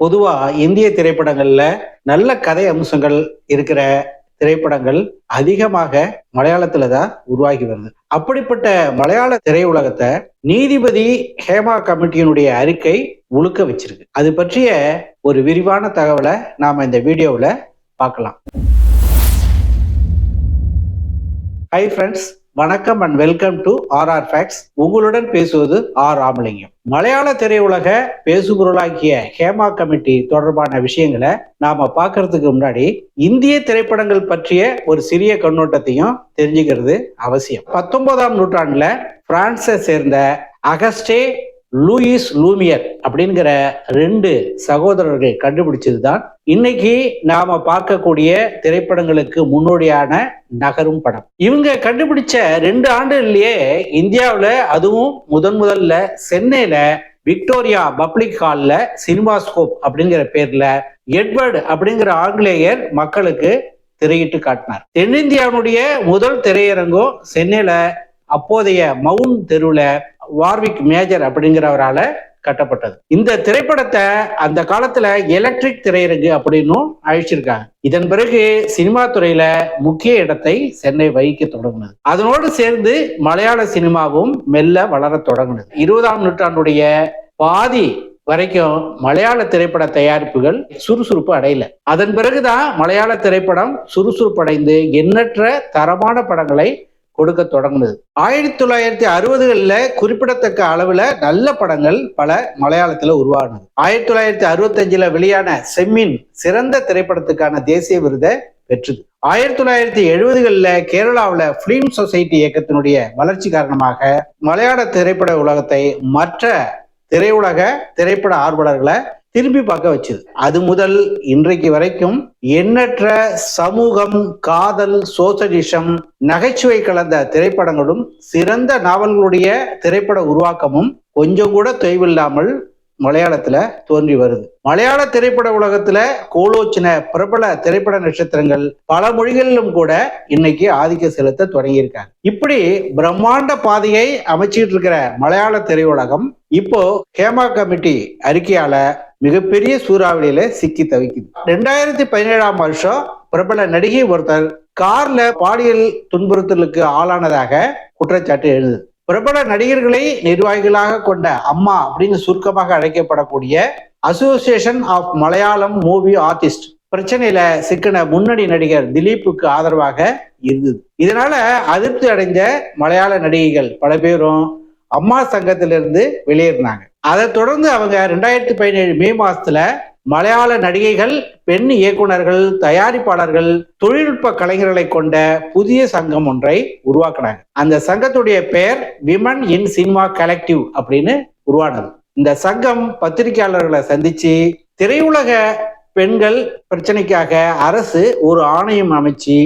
பொதுவா இந்திய திரைப்படங்கள்ல நல்ல கதை அம்சங்கள் இருக்கிற திரைப்படங்கள் அதிகமாக மலையாளத்துல தான் உருவாகி வருது. அப்படிப்பட்ட மலையாள திரையுலகத்தை நீதிபதி ஹேமா கமிட்டியினுடைய அறிக்கை உழுக்க வச்சிருக்கு. அது பற்றிய ஒரு விரிவான தகவலை நாம இந்த வீடியோவில் பார்க்கலாம். ஹை ஃப்ரெண்ட்ஸ் வணக்கம் and welcome to R R facts உங்களுடன் பேசுவது ஆர் ராமலிங்கம். மலையாள திரையுலக பேசுபொருளாகிய ஹேமா கமிட்டி தொடர்பான விஷயங்களை நாம பார்க்கறதுக்கு முன்னாடி இந்திய திரைப்படங்கள் பற்றிய ஒரு சிறிய கண்ணோட்டத்தையும் தெரிஞ்சுக்கிறது அவசியம். பத்தொன்பதாம் நூற்றாண்டுல பிரான்ஸை சேர்ந்த அகஸ்டே லூயிஸ் லூமியர் அப்படிங்கிற ரெண்டு சகோதரர்கள் கண்டுபிடிச்சது தான் இன்னைக்கு நாம பார்க்கக்கூடிய திரைப்படங்களுக்கு முன்னோடியான நகரும் படம். இவங்க கண்டுபிடிச்ச ரெண்டு ஆண்டுகள்லயே இந்தியாவில் அதுவும் முதன் முதல்ல சென்னையில விக்டோரியா பப்ளிக் ஹால்ல சினிமாஸ்கோப் அப்படிங்கிற பேர்ல எட்வர்டு அப்படிங்கிற ஆங்கிலேயர் மக்களுக்கு திரையிட்டு காட்டினார். தென்னிந்தியாவுடைய முதல் திரையரங்கம் சென்னையில அப்போதைய மவுண்ட் தெருவில் வார்விக் மேஜர் அப்படிங்கிறவரால கட்டப்பட்டது. இந்த திரைப்படத்தை அந்த காலத்துல எலக்ட்ரிக் திரையரங்கு அப்படின்னும் அழிச்சிருக்காங்க. இதன் பிறகு சினிமா துறையில முக்கிய இடத்தை சென்னை வகிக்க தொடங்கினது. அதனோடு சேர்ந்து மலையாள சினிமாவும் மெல்ல வளர தொடங்கினது. இருபதாம் நூற்றாண்டுடைய பாதி வரைக்கும் மலையாள திரைப்பட தயாரிப்புகள் சுறுசுறுப்பு அடையல. அதன் பிறகுதான் மலையாள திரைப்படம் சுறுசுறுப்படைந்து எண்ணற்ற தரமான படங்களை கொடுக்க தொடங்குனது. ஆயிரத்தி தொள்ளாயிரத்தி அறுபதுகளில் குறிப்பிடத்தக்க அளவில் நல்ல படங்கள் பல மலையாளத்தில் உருவானது. ஆயிரத்தி தொள்ளாயிரத்தி அறுபத்தஞ்சில் வெளியான செம்மின் சிறந்த திரைப்படத்துக்கான தேசிய விருதை பெற்றது. ஆயிரத்தி தொள்ளாயிரத்தி எழுபதுகளில் கேரளாவில் ஃபிலிம் சொசைட்டி இயக்கத்தினுடைய வளர்ச்சி காரணமாக மலையாள திரைப்பட உலகத்தை மற்ற திரையுலக திரைப்பட ஆர்வலர்களை திரும்பி பார்க்க வச்சது. அது முதல் இன்றைக்கு வரைக்கும் எண்ணற்ற சமூகம் காதல் சோசலிசம் நகைச்சுவை கலந்த திரைப்படங்களும் சிறந்த நாவல்களுடைய திரைப்பட உருவாக்கமும் கொஞ்சம் கூட தொய்வில்லாமல் மலையாளத்துல தோன்றி வருது. மலையாள திரைப்பட உலகத்துல கோலோச்சின பிரபல திரைப்பட நட்சத்திரங்கள் பல மொழிகளிலும் கூட இன்னைக்கு ஆதிக்க செலுத்த தொடங்கியிருக்காங்க. இப்படி பிரம்மாண்ட பாதையை அமைச்சிட்டு இருக்கிற மலையாள திரையுலகம் இப்போ ஹேமா கமிட்டி அறிக்கையால மிகப்பெரிய சூறாவளியில சிக்கி தவிக்குது. ரெண்டாயிரத்தி பதினேழாம் வருஷம் பிரபல நடிகை ஒருத்தர் கார்ல பாலியல் துன்புறுத்தலுக்கு ஆளானதாக குற்றச்சாட்டு எழுது. பிரபல நடிகர்களை நிர்வாகிகளாக கொண்ட அம்மா அப்படின்னு சுருக்கமாக அழைக்கப்படக்கூடிய association of Malayalam movie artist பிரச்சனையில சிக்கின முன்னணி நடிகர் திலீப்புக்கு ஆதரவாக இருந்தது. இதனால அதிருப்தி அடைந்த மலையாள நடிகைகள் பல பேரும் அம்மா சங்கத்திலிருந்து வெளியேறினாங்க. அதை தொடர்ந்து அவங்க ரெண்டாயிரத்தி பதினேழு மே மாசத்துல மலையாள நடிகைகள் பெண் இயக்குனர்கள் தயாரிப்பாளர்கள் தொழில்நுட்ப கலைஞர்களை கொண்ட புதிய சங்கம் ஒன்றை உருவாக்குனாங்க. அந்த சங்கத்துடைய பெயர் விமன் இன் சினிமா கலெக்டிவ் அப்படின்னு உருவானது. இந்த சங்கம் பத்திரிகையாளர்களை சந்திச்சு திரையுலக பெண்கள் பிரச்சனைக்காக அரசு ஒரு ஆணையம் அமைச்சு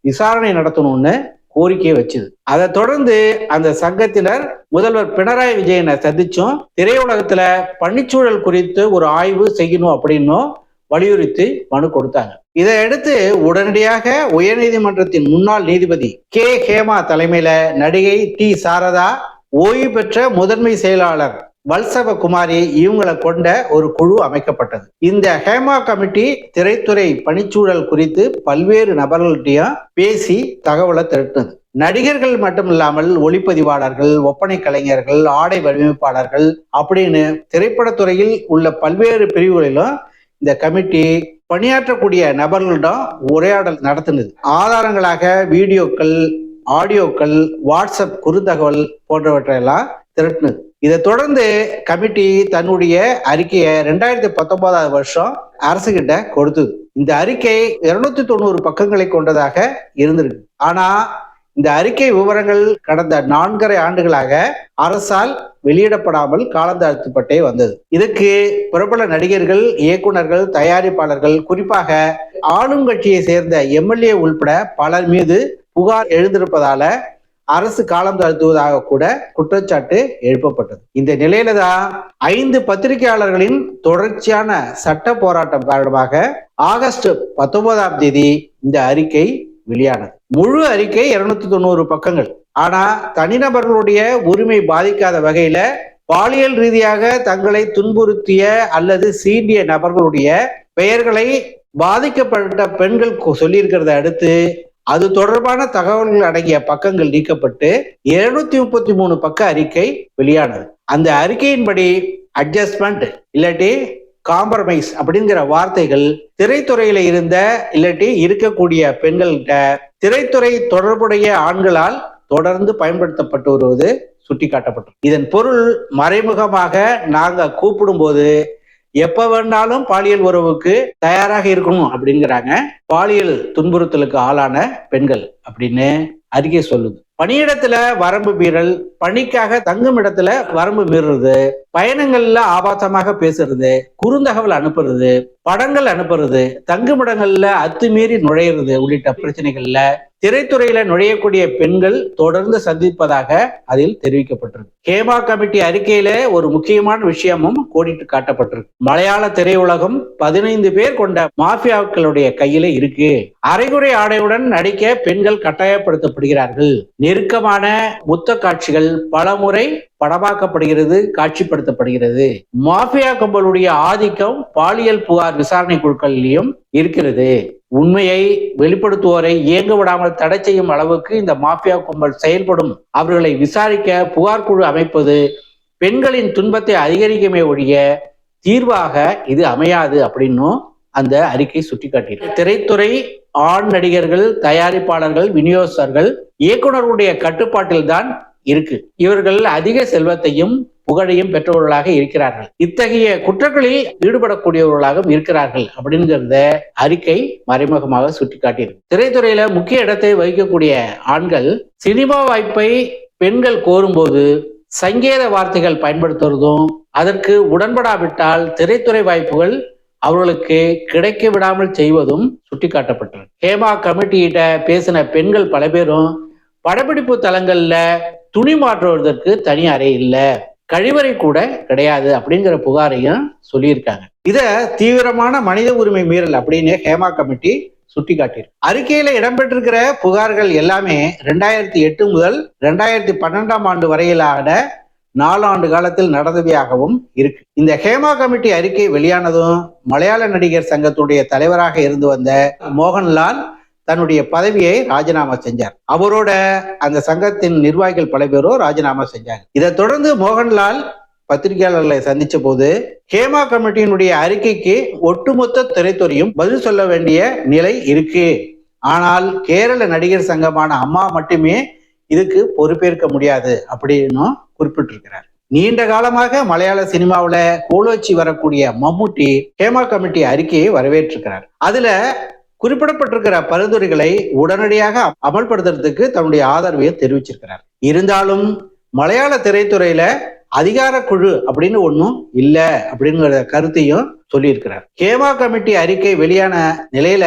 விசாரணை நடத்தணும்னு கோரிக்கையை வச்சுது. அதை தொடர்ந்து அந்த சங்கத்தினர் முதல்வர் பினராயி விஜயனை சந்திச்சும் திரையுலகத்துல பணிச்சூழல் குறித்து ஒரு ஆய்வு செய்யணும் அப்படின்னும் வலியுறுத்தி மனு கொடுத்தாங்க. இதையடுத்து உடனடியாக உயர்நீதிமன்றத்தின் முன்னாள் நீதிபதி கே. ஹேமா தலைமையில நடிகை டி. சாரதா ஓய்வு பெற்ற முதன்மை செயலாளர் வல்சவ குமாரி இவங்களை கொண்ட ஒரு குழு அமைக்கப்பட்டது. இந்த ஹேமா கமிட்டி திரைத்துறை பணிச்சூழல் குறித்து பல்வேறு நபர்கள்ட்டையும் பேசி தகவலை திரட்டினது. நடிகர்கள் மட்டுமில்லாமல் ஒளிப்பதிவாளர்கள் ஒப்பனை கலைஞர்கள் ஆடை வடிவமைப்பாளர்கள் அப்படின்னு திரைப்படத்துறையில் உள்ள பல்வேறு பிரிவுகளிலும் இந்த கமிட்டி பணியாற்றக்கூடிய நபர்களிடம் உரையாடல் நடத்தினது. ஆதாரங்களாக வீடியோக்கள் ஆடியோக்கள் வாட்ஸ்அப் குறுந்தகவல் போன்றவற்றையெல்லாம் திரட்டினது. இதை தொடர்ந்து கமிட்டி தன்னுடைய அறிக்கையை ரெண்டாயிரத்தி பத்தொன்பதாவது வருஷம் அரசுகிட்ட கொடுத்தது. இந்த அறிக்கை இருநூத்தி தொண்ணூறு பக்கங்களை கொண்டதாக இருந்திருக்கு. ஆனா இந்த அறிக்கை விவரங்கள் கடந்த நான்கரை ஆண்டுகளாக அரசால் வெளியிடப்படாமல் காலந்தாழ்த்தப்பட்டே வந்தது. இதுக்கு பிரபல நடிகர்கள் இயக்குனர்கள் தயாரிப்பாளர்கள் குறிப்பாக ஆளும் கட்சியை சேர்ந்த எம்எல்ஏ உள்பட பலர் மீது புகார் எழுந்திருப்பதால அரசு காலம் தாழ்த்துவதாக கூட குற்றச்சாட்டு எழுப்பப்பட்டது. இந்த நிலையில தான் ஐந்து பத்திரிகையாளர்களின் தொடர்ச்சியான சட்ட போராட்டம் காரணமாக ஆகஸ்ட் பத்தொன்பதாம் தேதி இந்த அறிக்கை வெளியானது. முழு அறிக்கை இருநூத்தி தொண்ணூறு பக்கங்கள். ஆனா தனிநபர்களுடைய உரிமை பாதிக்காத வகையில பாலியல் ரீதியாக தங்களை துன்புறுத்திய அல்லது சீண்டிய நபர்களுடைய பெயர்களை பாதிக்கப்பட்ட பெண்கள் சொல்லியிருக்கிறத அடுத்து அது தொடர்பான தகவல்கள் அடங்கிய பக்கங்கள் நீக்கப்பட்டு இருநூத்தி முப்பத்தி மூணு பக்க அறிக்கை வெளியானது. அந்த அறிக்கையின்படி அட்ஜஸ்ட்மெண்ட் இல்லாட்டி காம்ப்ரமைஸ் அப்படிங்கிற வார்த்தைகள் திரைத்துறையில இருந்த இல்லாட்டி இருக்கக்கூடிய பெண்கள்கிட்ட திரைத்துறை தொடர்புடைய ஆண்களால் தொடர்ந்து பயன்படுத்தப்பட்டு வருவது சுட்டிக்காட்டப்பட்டது. இதன் பொருள் மறைமுகமாக நாங்க கூப்பிடும்போது எப்ப வேணாலும் பாலியல் உறவுக்கு தயாராக இருக்கணும் அப்படிங்கிறாங்க. பாலியல் துன்புறுத்தலுக்கு ஆளான பெண்கள் அப்படின்னு அறிக்கை சொல்லுது. பணியிடத்துல வரம்பு மீறல் பணிக்காக தங்கும் இடத்துல வரம்பு மீறுறது பயணங்கள்ல ஆபாசமாக பேசுறது குறுந்தகவல் அனுப்புறது படங்கள் அனுப்புறது தங்குமிடங்கள்ல அத்துமீறி நுழையிறது உள்ளிட்ட பிரச்சனைகள்ல திரைத்துறையில நுழையக்கூடிய பெண்கள் தொடர்ந்து சந்திப்பதாக அதில் தெரிவிக்கப்பட்டிருக்கு. ஹேமா கமிட்டி அறிக்கையில ஒரு முக்கியமான விஷயமும் கோடிட்டு காட்டப்பட்டிருக்கு. மலையாள திரையுலகம் பதினைந்து பேர் கொண்ட மாஃபியாக்களுடைய கையில இருக்கு. அரைகுறை ஆடையுடன் நடிக்க பெண்கள் கட்டாயப்படுத்தப்படுகிறார்கள். நெருக்கமான முத்த காட்சிகள் பலமுறை படமாக்கப்படுகிறது காட்சிப்படுத்தப்படுகிறது. மாஃபியா கும்பலுடைய ஆதிக்கம் பாலியல் புகார் விசாரணை குழுக்களிலும் இருக்கிறது. உண்மையை வெளிப்படுத்துவோரை இயங்க விடாமல் தடை செய்யும் அளவுக்கு இந்த மாஃபியா கும்பல் செயல்படும். அவர்களை விசாரிக்க புகார் குழு அமைப்பது பெண்களின் துன்பத்தை அதிகரிக்குமே ஒழிய தீர்வாக இது அமையாது அப்படின்னும் அந்த அறிக்கை சுட்டிக்காட்டியிருக்கு. திரைத்துறை ஆண் நடிகர்கள் தயாரிப்பாளர்கள் விநியோகஸ்தர்கள் இயக்குனருடைய கட்டுப்பாட்டில் தான் இருக்கு. இவர்கள் அதிக செல்வத்தையும் புகழையும் பெற்றவர்களாக இருக்கிறார்கள். இத்தகைய குற்றங்களில் ஈடுபடக்கூடியவர்களாகவும் இருக்கிறார்கள் அப்படிங்கிறத அறிக்கை மறைமுகமாக சுட்டிக்காட்டியது. திரைத்துறையில முக்கிய இடத்தை வகிக்கக்கூடிய ஆண்கள் சினிமா வாய்ப்பை பெண்கள் கோரும்போது சங்கேத வார்த்தைகள் பயன்படுத்துவதும் அதற்கு உடன்படாவிட்டால் திரைத்துறை வாய்ப்புகள் அவர்களுக்கு கிடைக்க விடாமல் செய்வதும் சுட்டிக்காட்டப்பட்டது. ஹேமா கமிட்டியிட்ட பேசின பெண்கள் பல பேரும் படப்பிடிப்பு தலங்கள்ல துணி மாற்றுவதற்கு தனி அறை இல்ல. கழிவறை கூட கிடையாது அப்படிங்கிற புகாரையும் சொல்லியிருக்காங்க. இத தீவிரமான மனித உரிமை மீறல் அப்படின்னு ஹேமா கமிட்டி சுட்டிக்காட்டியிருக்கு. அறிக்கையில இடம்பெற்றிருக்கிற புகார்கள் எல்லாமே ரெண்டாயிரத்தி எட்டு முதல் ரெண்டாயிரத்தி பன்னெண்டாம் ஆண்டு வரையிலான நாலாண்டு காலத்தில் நடந்தவையாகவும் இருக்கு. இந்த ஹேமா கமிட்டி அறிக்கை வெளியானதும் மலையாள நடிகர் சங்கத்துடைய தலைவராக இருந்து வந்த மோகன்லால் தன்னுடைய பதவியை ராஜினாமா செஞ்சார். அவரோட அந்த சங்கத்தின் நிர்வாகிகள் பல பேரும் ராஜினாமா செஞ்சாங்க. இதை தொடர்ந்து மோகன்லால் பத்திரிகையாளர்களை சந்திச்ச போது ஹேமா கமிட்டியினுடைய அறிக்கைக்கு ஒட்டுமொத்த திரைத்துறையும் பதில் சொல்ல வேண்டிய நிலை இருக்கு. ஆனால் கேரள நடிகர் சங்கமான அம்மா மட்டுமே இதுக்கு பொறுப்பேற்க முடியாது அப்படின்னும் குறிப்பிட்டிருக்கிறார். நீண்ட காலமாக மலையாள சினிமாவில் கோலோச்சி வரக்கூடிய மம்முட்டி ஹேமா கமிட்டி அறிக்கையை வரவேற்றிருக்கிறார். அதுல குறிப்பிடப்பட்டிருக்கிற பரிந்துரைகளை உடனடியாக அமல்படுத்துறதுக்கு தன்னுடைய ஆதரவையும் தெரிவிச்சிருக்கிறார். இருந்தாலும் மலையாள திரைத்துறையில அதிகார குழு அப்படின்னு ஒன்றும் இல்லை அப்படிங்கிற கருத்தையும் சொல்லியிருக்கிறார். கேமா கமிட்டி அறிக்கை வெளியான நிலையில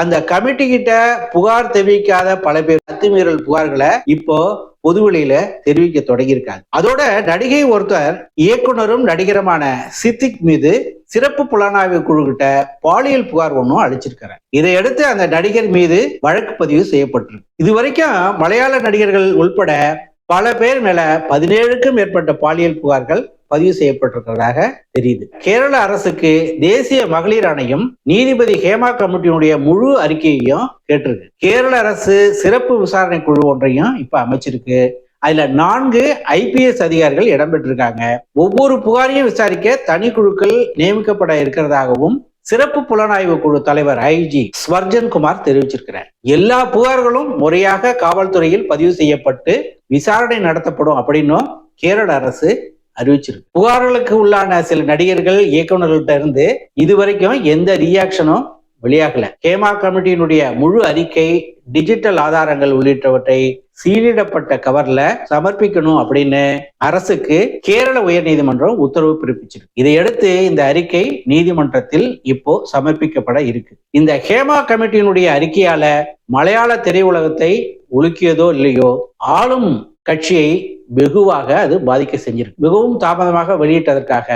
அந்த கமிட்டி கிட்ட புகார் தெரிவிக்காத பல பேர் அத்துமீறல் புகார்களை இப்போ பொதுவெளியில தெரிவிக்க தொடங்கியிருக்காங்க அதோட நடிகை ஒருத்தர் இயக்குனரும் நடிகருமான சித்திக் மீது சிறப்பு புலனாய்வு குழு கிட்ட பாலியல் புகார் ஒன்றும் அளிச்சிருக்கிறார். இதையடுத்து அந்த நடிகர் மீது வழக்கு பதிவு செய்யப்பட்டிருக்கு. இது வரைக்கும் மலையாள நடிகர்கள் உள்பட பல பேர் மேல பதினேழுக்கும் மேற்பட்ட பாலியல் புகார்கள் பதிவு செய்யப்பட்டிருக்கிறதாக தெரியுது. கேரள அரசுக்கு தேசிய மகளிர் ஆணையம் நீதிபதி ஹேமா கமிட்டியினுடைய முழு அறிக்கையையும் கேட்டிருக்கு. கேரள அரசு சிறப்பு விசாரணை குழு ஒன்றையும் இப்ப அமைச்சிருக்கு. அதுல நான்கு ஐபிஎஸ் அதிகாரிகள் இடம்பெற்றிருக்காங்க. ஒவ்வொரு புகாரையும் விசாரிக்க தனி குழுக்கள் நியமிக்கப்பட இருக்கிறதாகவும் சிறப்பு புலனாய்வு குழு தலைவர் ஐஜி ஸ்வர்ஜன் குமார் தெரிவிச்சிருக்கிறார். எல்லா புகார்களும் முறையாக காவல்துறையில் பதிவு செய்யப்பட்டு விசாரணை நடத்தப்படும் அப்படின்னும் கேரள அரசு அறிவிச்சிருக்கு. புகார்களுக்கு உள்ளான சில நடிகர்கள் இயக்குநர்கள்ட்ட இருந்து இதுவரைக்கும் எந்த ரியாக்ஷனும் வெளியாகல. ஹேமா கமிட்டியினுடைய முழு அறிக்கை டிஜிட்டல் ஆதாரங்கள் உள்ளிட்டவற்றை சீலிடப்பட்ட கவர்ல சமர்ப்பிக்கணும் அப்படின்னு அரசுக்கு கேரள உயர்நீதிமன்றம் உத்தரவு பிறப்பிச்சிருக்கு. இதையடுத்து இந்த அறிக்கை நீதிமன்றத்தில் இப்போ சமர்ப்பிக்கப்பட இருக்கு. இந்த ஹேமா கமிட்டியினுடைய அறிக்கையால மலையாள திரையுலகத்தை உலுக்கியதோ இல்லையோ ஆளும் கட்சியை வெகுவாக அது பாதிக்க செஞ்சிருக்கு. மிகவும் தாமதமாக வெளியிட்டதற்காக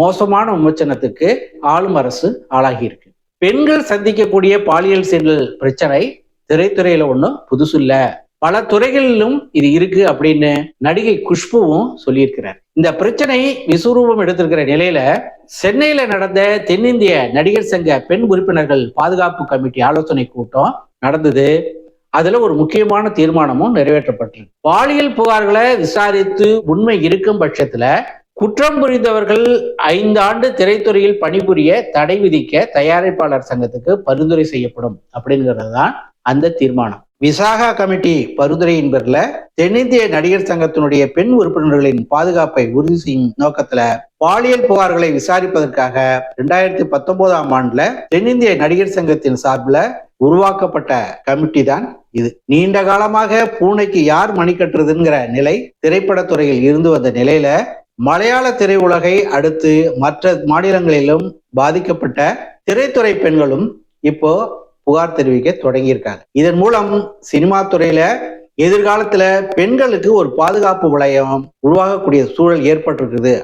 மோசமான விமர்சனத்துக்கு ஆளும் அரசு ஆளாகி இருக்கு பெண்கள் சந்திக்கக்கூடிய பாலியல் சீண்டல் பிரச்சனை திரைத்துறையில ஒன்றும் புதுசு இல்ல. பல துறைகளிலும் இது இருக்கு அப்படின்னு நடிகை குஷ்புவும் சொல்லியிருக்கிறார். இந்த பிரச்சனை விஸ்வரூபம் எடுத்திருக்கிற நிலையில சென்னையில நடந்த தென்னிந்திய நடிகர் சங்க பெண் உறுப்பினர்கள் பாதுகாப்பு கமிட்டி ஆலோசனை கூட்டம் நடந்தது. அதுல ஒரு முக்கியமான தீர்மானமும் நிறைவேற்றப்பட்டிருக்கு. பாலியல் புகார்களை விசாரித்து உண்மை இருக்கும் பட்சத்துல குற்றம் புரிந்தவர்கள் ஐந்து ஆண்டு திரைத்துறையில் பணிபுரிய தடை விதிக்க தயாரிப்பாளர் சங்கத்துக்கு பரிந்துரை செய்யப்படும் அப்படிங்கிறது தான் அந்த தீர்மானம். விசாகா கமிட்டி பரிந்துரையின் பேர்ல தென்னிந்திய நடிகர் சங்கத்தினுடைய பெண் உறுப்பினர்களின் பாதுகாப்பை உறுதி செய்யும் நோக்கத்துல பாலியல் புகார்களை விசாரிப்பதற்காக இரண்டாயிரத்தி பத்தொன்பதாம் ஆண்டுல தென்னிந்திய நடிகர் சங்கத்தின் சார்பில் உருவாக்கப்பட்ட கமிட்டி தான் இது. நீண்ட காலமாக பூனைக்கு யார் மணி கட்டுறதுங்கிற நிலை திரைப்படத்துறையில் இருந்து வந்த நிலையில மலையாள திரையுலகை அடுத்து மற்ற மாநிலங்களிலும் பாதிக்கப்பட்ட திரைத்துறை பெண்களும் இப்போ புகார் தெரிவிக்க தொடங்கியிருக்காங்க. இதன் மூலம் சினிமா துறையில எதிர்காலத்துல பெண்களுக்கு ஒரு பாதுகாப்பு வளையம் உருவாகக்கூடிய சூழல் ஏற்பட்டிருக்குது.